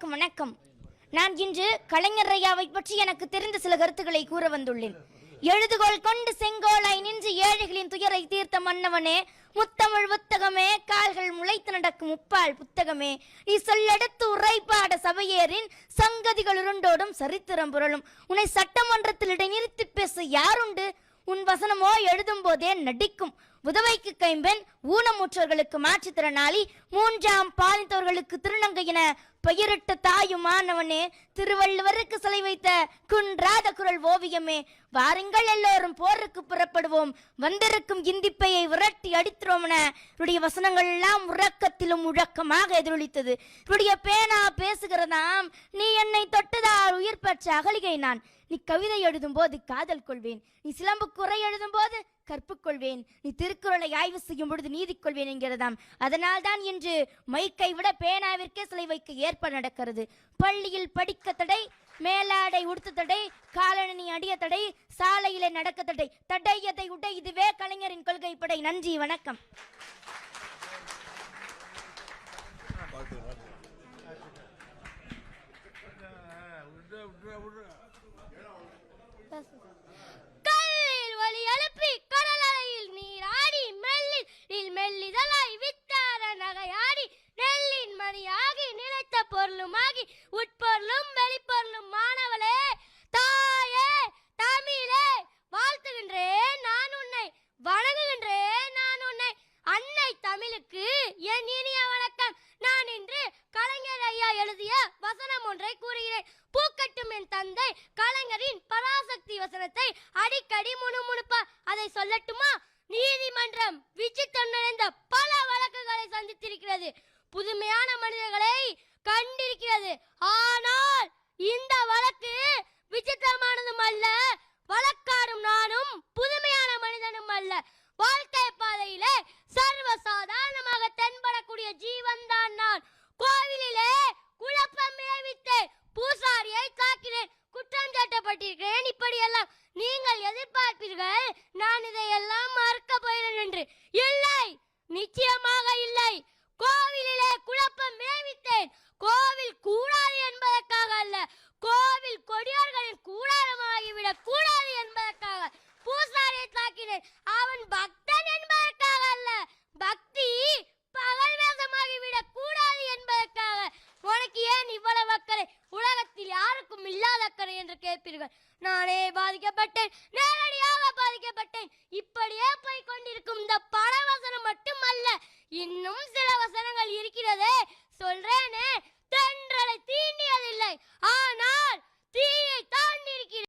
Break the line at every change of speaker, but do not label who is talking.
அனைவருக்கும் வணக்கம். நான் இன்று கலைஞர் ஐயாவை பற்றி எனக்கு தெரிந்த சில கருத்துக்களை கூற வந்துள்ளேன். எழுதுகோள் கொண்டு செங்கோலாய் நின்று ஏழைகளின் துயரை தீர்த்த மன்னவனே முத்தமிழ் புத்தகமே கால்கள் முளைத்து நடக்கும் முப்பால் புத்தகமே. நீ சொல்லெடுத்து உரைப்பாட சபையேறின் சங்கதிகள் உருண்டோடும் சரித்திரம் புரளும். உன்னை சட்டமன்றத்தில் இடைநிறுத்தி பேச யாருண்டு? உன் வசனமோ எழுதும் போதே நடிக்கும். உதவைக்கு கைம்பெண் ஊனமுற்றோர்களுக்கு மாற்றுத்திறனாளி மூன்றாம் பாலித்தவர்களுக்கு திருநங்கையின பெயரிட்ட தாயுமானவனே திருவள்ளுவருக்கு சிலை வைத்த குன்றாத குரல் ஓவியமே வாருங்கள் எல்லோரும் போருக்கு புறப்படுவோம் வந்திருக்கும் இந்திப்பையை விரட்டி அடித்திரோம் என இவருடைய வசனங்கள் எல்லாம் உறக்கத்திலும் முழக்கமாக எதிரொலித்தது. இவருடைய பேனா பேசுகிறதாம் நீ என்னை தொட்டதால் உயிர் பெற்ற அகலிகை நான். நீ கவிதை எழுதும் போது காதல் கொள்வேன். நீ சிலம்பு குறை எழுதும் போது கற்புக்கொள்வேன். நீ திருக்குறளை ஆய்வு செய்யும் பொழுது நீதி கொள்வேன் என்கிறதாம். அதனால் தான் இன்று மைக்கை விட பேனாவிற்கே சிலை வைக்க ஏற்பாடு நடக்கிறது. பள்ளியில் படிக்க தடை மேலாடை உடுத்த தடை காலணி அடிய தடை சாலையிலே நடக்க தடை. தடையதை உடை இதுவே கலைஞரின் கொள்கை படை நன்றி வணக்கம்.
உட்பொருளும் வெளிப்பொருளும் மாணவளே தாயே தமிழே வாழ்த்துகின்றேன் நான் உன்னை வணங்குகின்றேன் நான் உன்னை. அன்னை தமிழுக்கு என் இனிய வணக்கம். நான் இன்று கலைஞர் ஐயா எழுதிய வசனம் ஒன்றை கூறுகிறேன். பூக்கட்டும் என் தந்தை கலைஞரின் பராசக்தி வசனத்தை அடிக்கடி முணுமுணுப்பார் அதை சொல்லட்டுமா? நீதிமன்றம் விசித்திரம் நிறைந்த பல வழக்குகளை சந்தித்திருக்கிறது. புதுமையான மனிதர்களை கண்டிருக்கிறது. ஆனால் இந்த வழக்கு விசித்திரமானதும் அல்ல வழக்காடும் நானும் புதுமையான மனிதனும் அல்ல. வாழ்க்கை பாதையில சர்வ சாதாரணமாக தென்படக்கூடிய ஜீவன் தான் நான். கோவிலிலே குழப்பம் விளைவித்தேன். பூசாரியை தாக்கினேன். குற்றம் சாட்டப்பட்டிருக்கிறேன். இப்படியெல்லாம் நீங்கள் எதிர்பார்ப்பீர்கள். நான் இதையெல்லாம் மறக்க போகிறேன் என்று. இல்லை நிச்சயமாக இல்லை. அக்கறை என்று கேட்பீர்கள். நானே பாதிக்கப்பட்டேன். நேரடியாக பாதிக்கப்பட்டேன். இப்படியே போய் கொண்டிருக்கும் இந்த பல வசனம் மட்டுமல்ல இன்னும் சில வசனங்கள் இருக்கிறதே. சொல்றேன்.